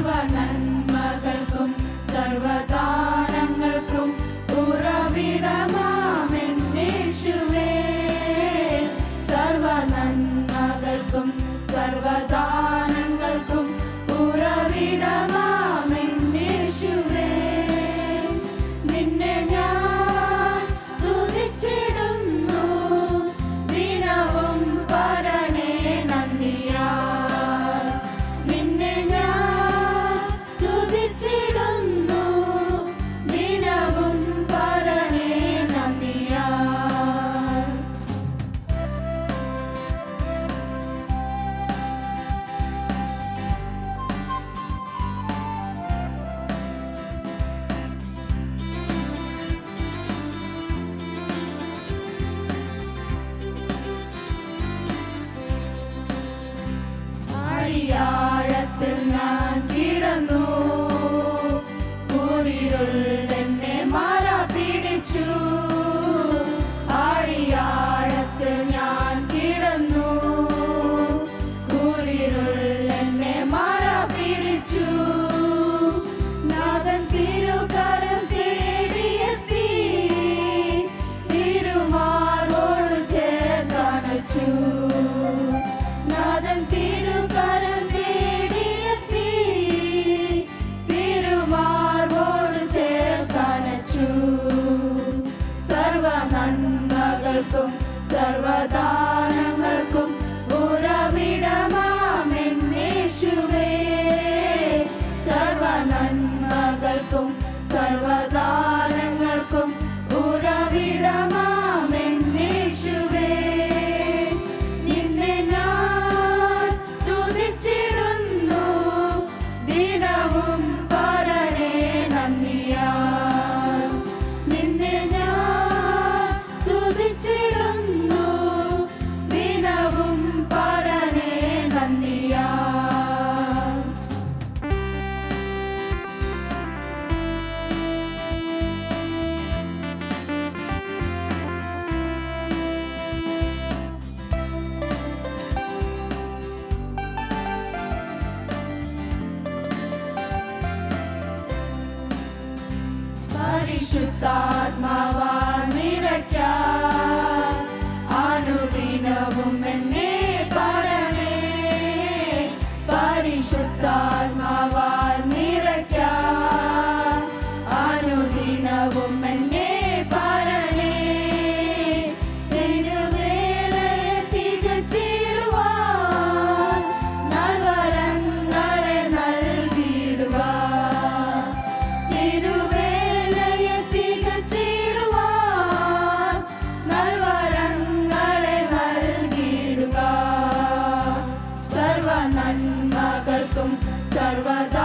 സർവ നന്മകൾക്കും സർവദാ 기억 ഞങ്ങൾക്കും സർവദാ പരിശുദ്ധാത്മാവാൻ നിറയ്ക്കാൻ അനുദിനവും എന്നെ പറഞ്ഞേ പരിശുദ്ധാത്മാവാൻ നിറയ്ക്കാൻ അനുദിനവും നന്മകൾക്കും സർവദാ